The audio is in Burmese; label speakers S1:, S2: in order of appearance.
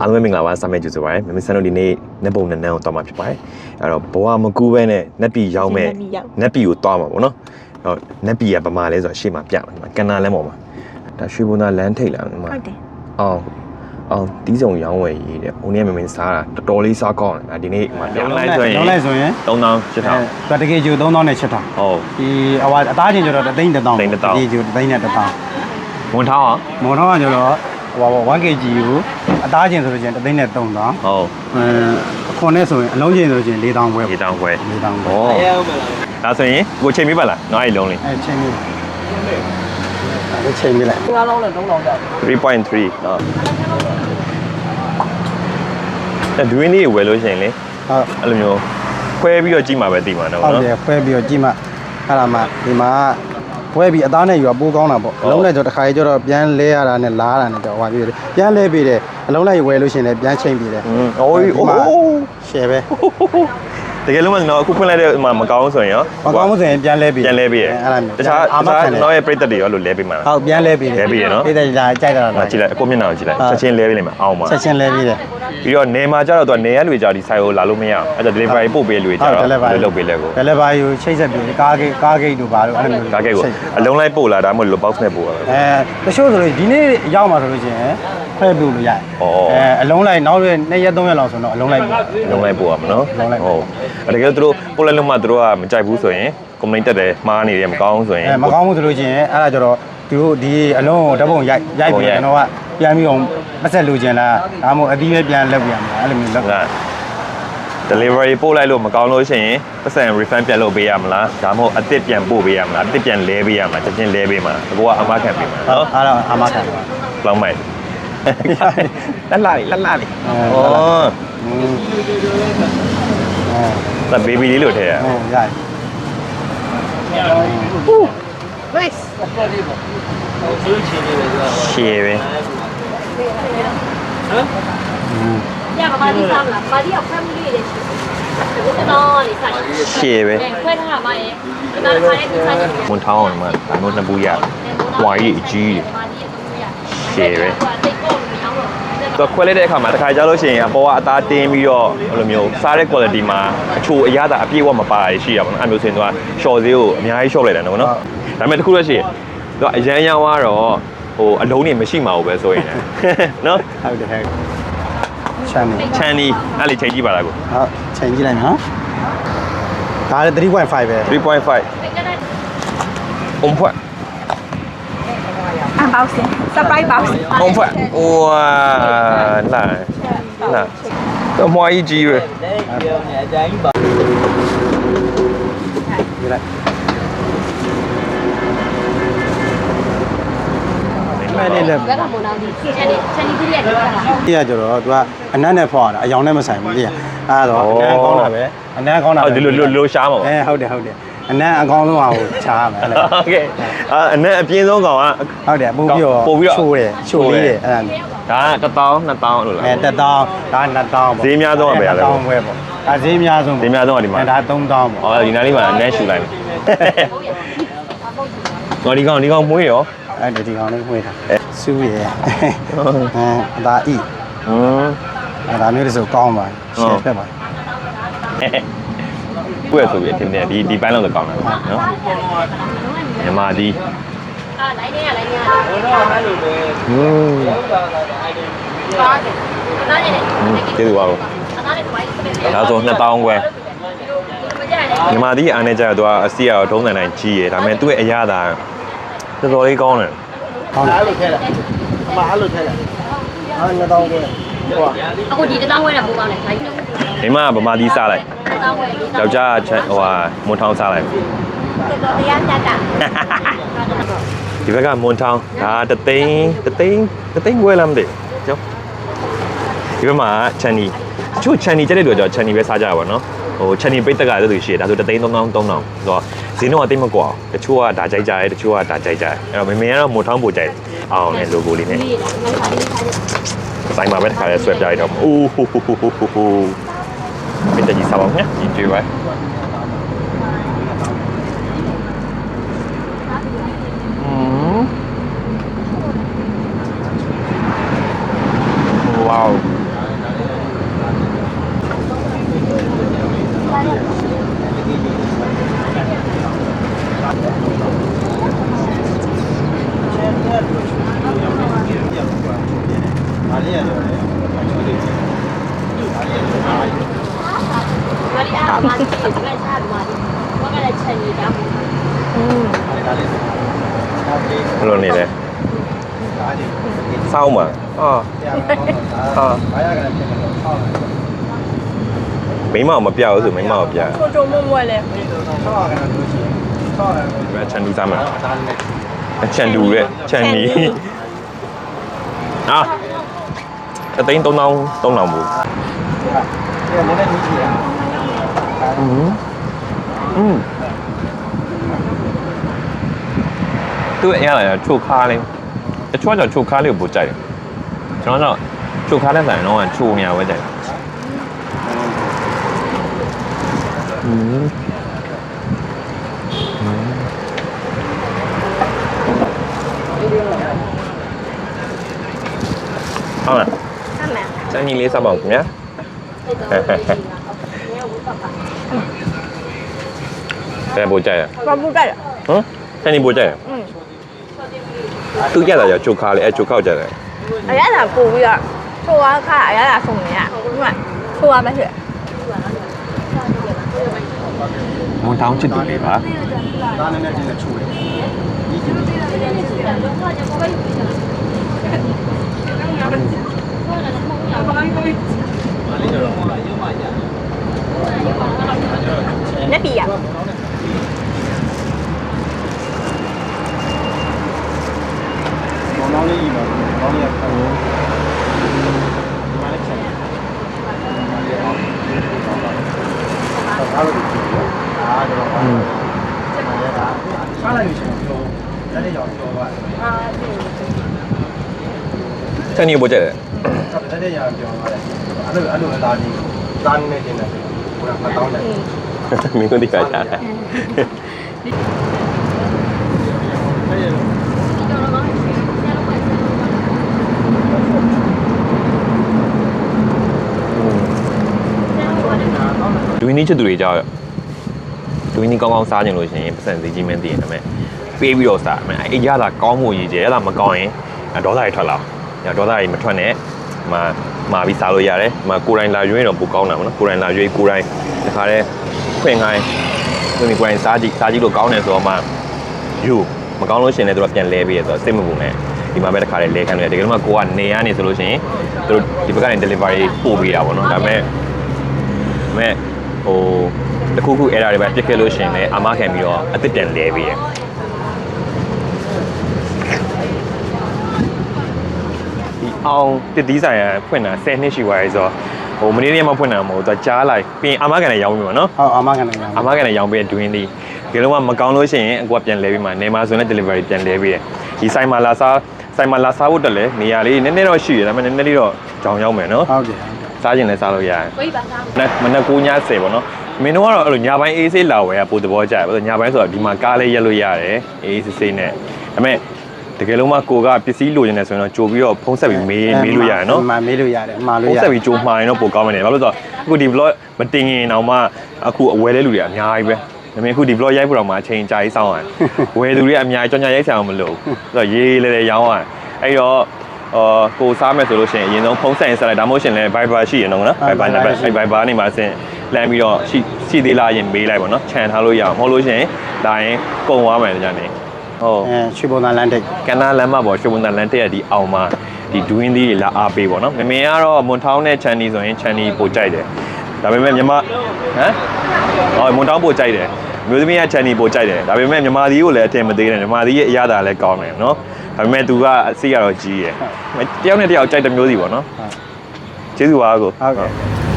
S1: အားလုံးပဲမင်္ဂလာပါစာမဲ့ကျူဆိုပါရယ်မမဆန်တို့ဒီနေ့နက်ပုံနန်းနန်းကိုတောင်းမှာဖြစ်ပါတယ်အဲ့တော့ဘဝမကူးပဲနဲ့နက်ပီရောက်မဲ့
S2: နက်ပီရောက်
S1: နက်ပီကိုတောင်းမှာပေါ့နော်အဲ့တော့နက်ပီကဗမာလဲဆိုတော့ရှေ့မှာပြမှာဒီမှာကန်နာလမ်းပေါ်မှာဒါရွှေဘုံသားလမ်းထိတ်လာဒီမှာ
S2: ဟုတ်တယ်
S1: အောင်အောင်တီးစုံရောင်းဝယ်ရေးတဲ့ဦးနေမမင်းစားတာတော်တော်လေးစားကောင်းတယ်ဒါဒီနေ့ဟိုမှာပြောင်းလိုက်ဆိုရင်
S3: လုံးလိုက်ဆိုရင်
S1: 3000 8000
S3: အဲတကယ်ကျိုး3000နဲ့7000
S1: ဟုတ်
S3: ဒီအဝါအသားချင်းကျတော့တသိန်း1000
S1: သိန်းတစ်သောင်း
S3: ဒီကျိုးတသိန်းနဲ့1000
S1: ဝန်ထောင်းအောင်
S3: မော်ထောင်းကကျတော့ဟိုပါ 1kg ကို အသားချင်းဆိုလို့ချင်းတသိန်းနဲ့3000
S1: ဟုတ်
S3: အဲအခွန်နဲ့ဆိုရင်အလုံးချင်းဆိုလို့ချင်း4000ပဲ
S1: ဒီတောင်းခွဲ
S3: 4000ပဲ
S1: ဟောဒါဆိုရင်ကိုချိန်မိပါလားနောက်အဲ့လုံးလေး
S3: အဲချင်းလေးအဲချင်းလေးလိုက်
S2: ငါးလုံးနဲ့သုံးလုံးကြောက်
S1: 3.3နော်အဲဒွင်းလေးကိုဝယ်လို့ရှိရင်လေ
S3: ဟုတ်
S1: အဲ့လိုမျိုးခွဲပြီးတော့ကြည့်မှာပဲသိမှာနော်
S3: ဟုတ်
S1: နော်
S3: တယ်ဖွဲပြီးတော့ကြည့်မှအဲ့ဒါမှဒီမှာ ပွဲပြီးအသားနဲ့ယူတာပိုးကောင်းတာပေါ့အလုံးလိုက်ကျတော့တစ်ခါကျတော့ပြန်လဲရတာနဲ့လားရတာနဲ့တော့ဟိုပါပြီးပြန်လဲပြီးတယ်အလုံးလိုက်ဝယ်လို့ရှိရင်လည်းပြန်ချိန်ပြီးတယ်
S1: ဟိုးဟိုး
S3: ရှယ်ပဲ
S1: တကယ်လို့မှကျွန်တော်အခုဖွင့်လိုက်တဲ့မှာမကောင်းဆိုရင်ရော
S3: မကောင်းဆိုရင်ပြန်လဲပြီး
S1: ပြန်လဲပြီးရ
S3: အဲ့ဒါမျိုး
S1: တခြားတခြား
S3: တော့
S1: ရဲ့ပြည့်တက်တွေရောလို့လဲပြီးမှာ
S3: ဟုတ်ပြန်လဲပြီးတယ်
S1: လဲပြီးရနော်
S3: ပြည့်တက်ကြိုက်တာလား
S1: ကြည့်လိုက်အခုမျက်နှာကိုကြည့်လိုက်ချက်ချင်းလဲပြီးလိမ့်မယ်အောင်ပါ
S3: ချက်ချင်းလဲပြီးတယ်
S1: ပြီးတော့နေမှာကြတော့သူကနေရလူကြဒီဆိုင်ကိုလာလို့မရအောင်အဲ့ဒါ delivery ပို့ပေးလူကြတော့လုပ်ပေးလဲကို
S3: တယ်လီဗာယူချိတ်ဆက်ပြီးကားဂိတ်ကားဂိတ်တို့ဘာလို့အဲ့လိုမျိုး
S1: ကားကဲကို
S3: ချိတ်
S1: အလုံးလိုက်ပို့လာဒါမှမဟုတ်လို့ box နဲ့ပို့ရပဲ
S3: အဲတချို့ဆိုလို့ဒီနေ့ရောက်မှာဆိုလို့ရှိရင်ဖဲပြုတ်လို့ရတယ်
S1: ဩ
S3: အဲအလုံးလိုက်နောက်ရက်2ရက်3ရက်လောက်ဆိုတော့အလုံးလိုက်ပြီ
S1: လုံးလိုက်ပို့ရမှာနော်
S3: လုံးလိုက်
S1: ဟုတ်အဲ့တကယ်သူတို့ပို့လိုက်လို့မှသူတို့ကမကြိုက်ဘူးဆိုရင် complaint တက်တယ်မှားနေတယ်မကောင်းဆိုရင်
S3: အဲမကောင်းဘူးဆိုလို့ရှိရင်အဲ့ဒါကြတော့ သူတို့ဒီအလုံးကိုဓာတ်ပုံရိုက်ရိုက်ပြီးကျွန်တော်ကပြန်ပြီးအောင်ပတ်ဆက်လိုချင်လားဒါမှမဟုတ်အသီးပဲပြန်လက်ပြန်မလားအဲ့လိုမျိုးလက်
S1: က delivery ပို့လိုက်လို့မကောင်းလို့ရှိရင်ပတ်စံ refund ပြန်လုပ်ပေးရမလားဒါမှမဟုတ်အစ်စ်ပြန်ပို့ပေးရမလားအစ်စ်ပြန်လဲပေးရမလားချက်ချင်းလဲပေးမှာဘကိုကအမခံပေးမှာ
S3: ဟုတ်
S1: နော်
S3: အဲ့ဒါအမခံပါ
S1: လောင်းမိုက်လက်လာလက်လာလေး
S3: အဲ
S1: ဩ
S3: อืมအဲ
S1: ဒါ baby လေးလို့ထည့်ရ
S3: ဟုတ်ရိုက်
S2: nice
S1: ရှည်ပဲ
S4: ညကမာဒီစားမလားမာဒီက family လေးရှိတယ်ကျွန်တော်လေးစားတယ်
S1: ရှည်ပဲ
S4: ခွဲထားတာမရဲ့ဒီမှာခါရဲဒီစားကြည့်
S1: ဝန်ထောင်းအောင်မှာဒါမျိုးနှစ်ပူးရဝိုင်းကြီးအကြီးကြီး
S4: မာဒီကသုံးရ
S1: ရှည်ပဲ
S4: တိတ်ကုန်မအောင်တော့
S1: သူခွဲလိုက်တဲ့အခါမှာတစ်ခါကြာလို့ရှိရင်အပေါ်ကအသားတင်းပြီးတော့ဘယ်လိုမျိုးစားတဲ့ quality မှာအချိုအရသာအပြည့်အဝမပါရရှိရပါတော့အဲ့မျိုးဆိုရင်သူက short သေးကိုအများကြီး short လိုက်တယ်နော်နော် ဒါပေမဲ့တစ်ခုတော့ရှိရင်သူကအရန်ရောင်းသွားတော့ဟိုအလုံးနေမရှိမှာဘူးပဲဆိုရင်နော်
S3: ဟုတ်တယ်ဟုတ်ချမ်းနေ
S1: ချန်နီအဲ့လေချိန်ကြည့်ပါလားကို
S3: ဟုတ်ချိန်ကြည့်လိုက်နော်ဒါလည်း3.5ပဲ
S1: 3.5အုံဖွက်
S2: unboxing surprise box
S1: အုံဖွက်ဝါလာလာတော့မွားကြီးကြီးပဲ
S3: ကြည့်လိုက် မဲလေးလည်း
S4: ဘက်ကပုံတော့ဒီချန်နေချန်နေကြီးရဲ့ဒီကလား
S3: ဒီကကျတော့ तू ကအနက်နဲ့ဖောက်ရတာအယောင်နဲ့မဆိုင်ဘူးတိရအဲ့တော့အနက်ကောင်းတာပဲအနက်ကောင်းတာ
S1: ပဲဒီလိုလိုရှားမှာပါ
S3: အဲဟုတ်တယ်ဟုတ်တယ်အနက်အကောင်းဆုံးဟာကိုချားရမယ်
S1: ဟုတ်ကဲ့အာအနက်အပြင်းဆုံးကောင်က
S3: ဟုတ်တယ်ပို့ပြီးတော့ချိုးတယ်ချိုးလေးတယ်အဲ့ဒါ
S1: ဒါက1000 2000လို့လား
S3: အဲ1000ဒါ2000ပေါ့
S1: ဈေးများဆုံးကဘယ်ရလဲ
S3: 1000ပဲပေါ့ဒါဈေးများဆုံး
S1: ဈေးများဆုံးကဒီမှာ
S3: ဒါ3000ပေါ့
S1: ဟောဒီနားလေးမှာအနက်ရှူလိုက်မယ်ဟောဒီကောင်ဒီကောင်မွေးရော
S3: အဲ့ဒီဒီကောင်လေးဝှေ့တာ
S1: အဲ
S3: စူးရယ်အဲဒါဤ
S1: ဟွန်း
S3: အဲဒါမျိုးတွေဆိုကောင်းပါရှယ်ဖက်ပါ
S1: ကိုယ့်ရဲ့ဆိုပြီးအတင်တယ်ဒီဒီပိုင်းလောက်တော့ကောင်းတယ်နော်မြန်မာဒီ
S4: အာလိုက်နေရလိုက်နေရ
S1: ဟွန်း
S4: ပါတယ်နားနေတယ်
S1: ကျေးဇူးပါဘူး
S4: နားနေတယ်ဘာ
S1: ဒါဆို2000ခွဲ
S4: မကြိုက်နဲ့
S1: မြန်မာဒီအားနဲ့ကြတော့သူကအစီအရောထုံးစံတိုင်းကြီးရယ်ဒါပေမဲ့သူ့ရဲ့အရသာ တော်တော်လေးကောင်းတယ်
S3: ကောင်းတယ်အဲ့လိုထဲလိုက်အမအဲ့လိုထဲလိုက်ဟာ2000ကိုဟို
S4: အခုဒီတောင်းဝဲတဲ့ပုံကောင်းတယ်ခိုင်းတော
S1: မိမကဗမာဒီစားလိုက်
S4: င်းဝဲလေး
S1: ယောက်ျားကချက်ဟိုဟာမွန်ထောင်းစားလိုက်
S4: တော်တရားကြတာ
S1: ဒီဘက်ကမွန်ထောင်းဒါတသိန်းတသိန်းတသိန်းခွဲလားမသိဘူးကျောင်းဒီဘက်မှာချန်နီတချို့ချန်နီကြတဲ့လူကကျတော့ချန်နီပဲစားကြတာပါနော် ဟိုချန်နီပိတ်သက်ကလည်းသူရှိတယ်ဒါဆိုတသိန်း3000 3000ဆိုတော့ဈေးနှုန်းကတိတ်မကွာတချို့ကဒါကြိုက်ကြတယ်တချို့ကဒါကြိုက်ကြတယ်အဲ့တော့မင်းမင်းကတော့မွန်ထောင်းပို့ကြိုက်တယ်အောင်နဲ့ logo လေးနဲ့
S4: ဒီလားငါခါလေးခိုင်း
S1: ဆိုင်မှာပဲတစ်ခါလဲဆွဲပြလိုက်တော့အိုးဟိုဟိုဟိုဟိုဟိုဟိုမိတ္တကြီးစားပါဦးညဒီကျွေးပါอืม wow
S4: ဘာလို့အားမကြီးဒီကစားမှာဘာကလည်းချန်နေတာ
S1: ဘယ်လိုနေလဲစောင်းမှာအာအာမိမမပြောက်ဘူးဆိုမိမကိုပြ
S2: ချိုချိုမွမွလဲ
S1: ဒီမှာချန်တူစားမှာချန်တူရဲ့ချန်နီအာအသိန်း3000 3000ဘူးอืมอืมသူ့အရလာချိုခါလေးတချို့ ကချိုခါလေးကိုပို့ကြိုက်တယ်ကျွန်တော်တော့ချိုခါတဲ့ဆိုင်တော့ချိုနေရဝဲကြိုက်တယ်อืมဟုတ်လား
S2: အမှန်
S1: စမ်းကြီးလေးစားပါဦးခင်ဗျာဘယ်ပို့ကြရ
S2: ဘာဘူးကြရ
S1: ဟ မ်စမ်းကြီးပို့ကြရ
S2: อืม
S1: သူကြတာရချုပ်ခါလေးအဲချုပ်ခောက်ကြတယ်
S2: အရသာပို့ပြီးတော့ချိုဝါခါအရသာဆုံးနေရဟုတ်မှာချိုဝါမရှိ
S1: မွန်တောင်းချစ်သူလေးပါ
S3: ဒါနဲ့နဲ့တင်ချူတယ်
S2: လက်ပီရ
S3: ဘောင်း လေးကြီးပါဘောင်းလေးကဒီမှာလည်းချက်အားလို့ဒီအားတော့အားစားလိုက်လို့ရှိရင်ပြောတယ်တဲ့ကြောင်ပြောသွားတယ်
S1: စမ်းကြီးပို့ကြတယ်
S3: တဲ့တဲ့ကြောင်ပြောသွားတယ်အဲ့လိုအဲ့လိုအသားကြီးသားနေနေတင်တယ်ဟိုကမတောင်းတယ်
S1: မင်းတို့ဒီကကြတာ လူရင်းချစ်သူတွေကြောက်လူရင်းကောင်းကောင်းစားကြလို့ရှိရင်ပတ်စံစီကြီးမင်းသိရင်ဒါပေမဲ့ပေးပြီးတော့စားမယ်အဲ့ရတာကောင်းမှုရည်ကြဲအဲ့ဒါမကောင်းရင်ဒေါသတွေထွက်လာညဒေါသတွေမထွက်နဲ့မှာမှာပြီးစားလို့ရတယ်မှာကိုယ်တိုင်လာရွေးတော့ပိုကောင်းတာပေါ့နော်ကိုယ်တိုင်လာရွေးကိုယ်တိုင်ဒီခါတဲ့ဖွင့်ခိုင်းသူကိုယ်တိုင်စားကြည့်စားကြည့်လို့ကောင်းတယ်ဆိုတော့မှယူမကောင်းလို့ရှိရင်လည်းသူတို့ပြန်လဲပြီးရဆိုတော့စိတ်မပူနဲ့ဒီမှာပဲတစ်ခါလေးလဲခံရတယ်တကယ်လို့မှကိုကနေရနေဆိုလို့ရှိရင်သူတို့ဒီဘက်ကနေ delivery ပို့ပေးတာပေါ့နော်ဒါပေမဲ့ဒါပေမဲ့ ဟိုတခုခုအဲ့ဒါတွေပဲပြစ်ခဲ့လို့ရှိရင်လည်းအမခံပြီးတော့အစ်စ်ပြန်လဲပေးရဒီအောင်တစ်သီးဆိုင်ကဖွင့်တာ10နှစ်ရှိသွားပြီဆိုတော့ဟိုမနေ့တည်းမှဖွင့်တာမဟုတ်ဘူးသူကြားလိုက်ပြီးရင်အာမခံနဲ့ရောင်းပြီးပါနော်
S3: ဟုတ်အာမခံနိုင်ပါ
S1: အာမခံနဲ့ရောင်းပြီးတွင်းလေးဒီလိုမှမကောင်းလို့ရှိရင်အကူကပြန်လဲပြီးမှနေမှာဆိုရင်လည်း delivery ပြန်လဲပြီးတယ်ဒီဆိုင်မှာလာစားဆိုင်မှာလာစားဖို့တက်လဲနေရာလေးနည်းနည်းတော့ရှိတယ်ဒါပေမဲ့နည်းနည်းလေးတော့ကြောင်ရောက်မယ်နော်
S3: ဟုတ်တယ်
S1: စားခြင်းလည်းစားလို့ရတယ်
S4: ဝိပါစား
S1: နက်မနက်9ည10ပေါ့နော်မင်းတို့ကတော့အဲ့လိုညပိုင်းအေးဆေးလာဝယ်ရပို့သဘောကျတယ်ဘာလို့ညပိုင်းဆိုတော့ဒီမှာကားလေးရက်လို့ရတယ်အေးဆေးဆေးနဲ့ဒါပေမဲ့တကယ်လို့မှကိုကပစ္စည်းလိုချင်တယ်ဆိုရင်တော့ကြိုပြီးတော့ဖုံးဆက်ပြီးမေးမေးလို့ရတယ်နော်
S3: မှမေးလို့ရတယ်မှား
S1: ဖု
S3: လို့
S1: န်း
S3: ရ
S1: ဆက်ပြီးကြိုမှာရင်တော့ပိုကောင်းမယ်နေဘာလို့လဲဆိုတော့အခုဒီ vlog မတင်ရင်တော့မှအခုအဝယ်တဲ့လူတွေအများကြီးပဲဒါပေမဲ့အခုဒီ vlog ရိုက်ဖို့တော့မှအချိန်ကြာကြီးစောင်းရတယ်ဝယ်သူတွေအများကြီးကြောင်ညာရိုက်ဆရာမလို့ဆိုတော့ရေးလေလေရောင်းရတယ်အဲ့တော့ အော်ကိုစားမယ်ဆိုလို့ရှိရင်အရင်ဆုံးဖုန်းဆက်ရင်ဆက်လိုက်ဒါမှမဟုတ်ရှင်လဲ Viber ရှိရင်တော့နော် Viber နံပါတ်အဲ့ Viber နေမှာဆင်လမ်းပြီးတော့ရှိရှိသေးလားရင်မေးလိုက်ပါနော်ခြံထားလို့ရအောင်မဟုတ်လို့ရှိရင်ဒါရင်ကုန်သွားမယ်ကြာနေဟုတ်
S3: အဲရွှေဘုံသားလမ်းတိတ်
S1: ကန္နာလမ်းမပေါ်ရွှေဘုံတန်လမ်းတက်ရဒီအောင်မှာဒီဒွင်းသီးတွေလာအားပေးပေါ့နော်မမေကတော့မွန်ထောင်းနဲ့ချန်နီဆိုရင်ချန်နီပိုကြိုက်တယ်ဒါပေမဲ့မြမဟမ်ဟောမွန်ထောင်းပိုကြိုက်တယ်မျိုးသမီးကချန်နီပိုကြိုက်တယ်ဒါပေမဲ့မြမသီးကိုလည်းအထင်မသေးနဲ့မြမသီးရဲ့အရသာလည်းကောင်းတယ်နော် ဒါပေမဲ့သူကအစိရတော့ကြီးရယ်တယောက်နဲ့တယောက်ကြိုက်တဲ့မျိုးစီပေါ့နော်ကျေးဇူးပါကို
S3: ဟုတ်ကဲ့